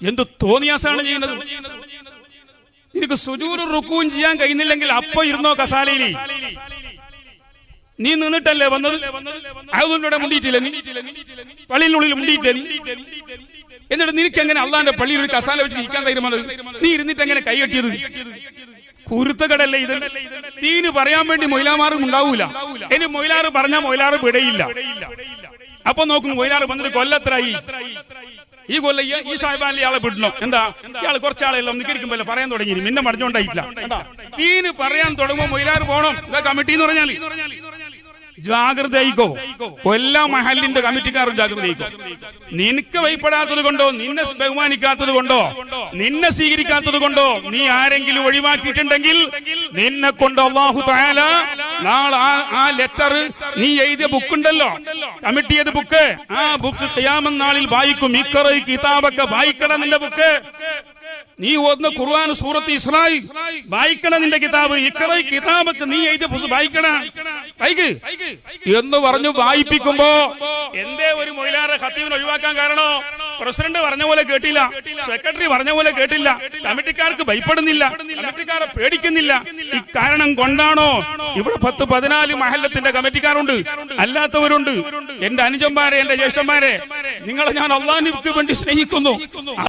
എന്ത് തോന്നിയാസാണ് ചെയ്യുന്നത്? നിനക്ക് സുജൂറും റുക്കുവും ചെയ്യാൻ കഴിയുന്നില്ലെങ്കിൽ അപ്പൊ ഇരുന്നോ കസാലയിൽ നീ നിന്നിട്ടല്ലേ വന്നത്? അതുകൊണ്ടിവിടെ മുണ്ടിയിട്ടില്ല നീ? പള്ളിയിനുള്ളിൽ മുണ്ടിയിട്ടില്ല എന്നിട്ട് നിനക്ക് എങ്ങനെ അള്ളാന്റെ പള്ളിയിൽ ഒരു കസാല വെച്ച് നിൽക്കാൻ തീരുമാനം നീ ഇരുന്നിട്ട് എങ്ങനെ കൈകെട്ടിയത്? കുരുത്തകടല്ലേ ഇത്? തീന് പറയാൻ വേണ്ടി മൊയിലാമാറും ഉണ്ടാവൂല. ഇനി മൊയിലാറ് പറഞ്ഞാൽ മൊയിലാറ് വിടയില്ല. അപ്പൊ നോക്കും മൊയിലാറ് വന്നിട്ട് കൊല്ലത്രായി? ഈ കൊല്ല ഈ- സാഹിബാനിൽ ഇയാളെ വിടണം. എന്താ? ഇയാൾ കുറച്ചാളെല്ലാം നിക്കരിക്കുമ്പോ പറയാൻ തുടങ്ങി മിന്നെ മടഞ്ഞോണ്ടായിട്ടില്ല? തീന് പറയാൻ തുടങ്ങുമ്പോൾ മൊയിലാറ് പോണം. ഇതാ കമ്മിറ്റി എന്ന് പറഞ്ഞാൽ ജാഗ്രതയിക്കോ എല്ലാ മഹലിന്റെ കമ്മിറ്റിക്കാരും ജാഗ്രതയിക്കോ നിനക്ക് ഭയപ്പെടാത്തത് കൊണ്ടോ? നിന്നെ ബഹുമാനിക്കാത്തത് കൊണ്ടോ? നിന്നെ സ്വീകരിക്കാത്തത് കൊണ്ടോ? നീ ആരെങ്കിലും ഒഴിവാക്കിയിട്ടുണ്ടെങ്കിൽ നിന്നെ കൊണ്ട് അള്ളാഹു താല നാളെ ആ- ലെറ്റർ നീ എഴുതിയ ബുക്ക് ഉണ്ടല്ലോ. കമ്മിറ്റി ചെയ്ത ബുക്ക് ആ ബുക്ക് ഖിയാമം നാളിൽ വായിക്കും. ഇക്കറ കിതാബൊക്കെ വായിക്കണം നിന്റെ ബുക്ക് നീ ഓതുന്ന ഖുർആൻ സൂറത്ത് ഇസ്രായി. വായിക്കണം നിന്റെ കിതാബ്. ഇക്കറ കിതാബൊക്കെ നീ എഴുതിയ വായിക്കണം. വായിക്ക് എന്ന് പറഞ്ഞു വായിപ്പിക്കുമ്പോ എന്തേ ഒരു മൊയിലാറെ ഹത്തീവിനെ ഒഴിവാക്കാൻ കാരണോ? പ്രസിഡന്റ് പറഞ്ഞ പോലെ കേട്ടില്ല. സെക്രട്ടറി പറഞ്ഞ പോലെ കേട്ടില്ല. കമ്മിറ്റിക്കാർക്ക് ഭയപ്പെടുന്നില്ല. കമ്മിറ്റിക്കാരെ പേടിക്കുന്നില്ല. ഇക്കാരണം കാരണം കൊണ്ടാണോ? ഇവിടെ പത്ത് പതിനാല് മഹല്ലത്തിന്റെ കമ്മിറ്റിക്കാരുണ്ട്. അല്ലാത്തവരുണ്ട്. എന്റെ അനുജന്മാരെ എന്റെ ജ്യേഷ്ഠന്മാരെ നിങ്ങളെ ഞാൻ അള്ളാഹിക്ക് വേണ്ടി സ്നേഹിക്കുന്നു.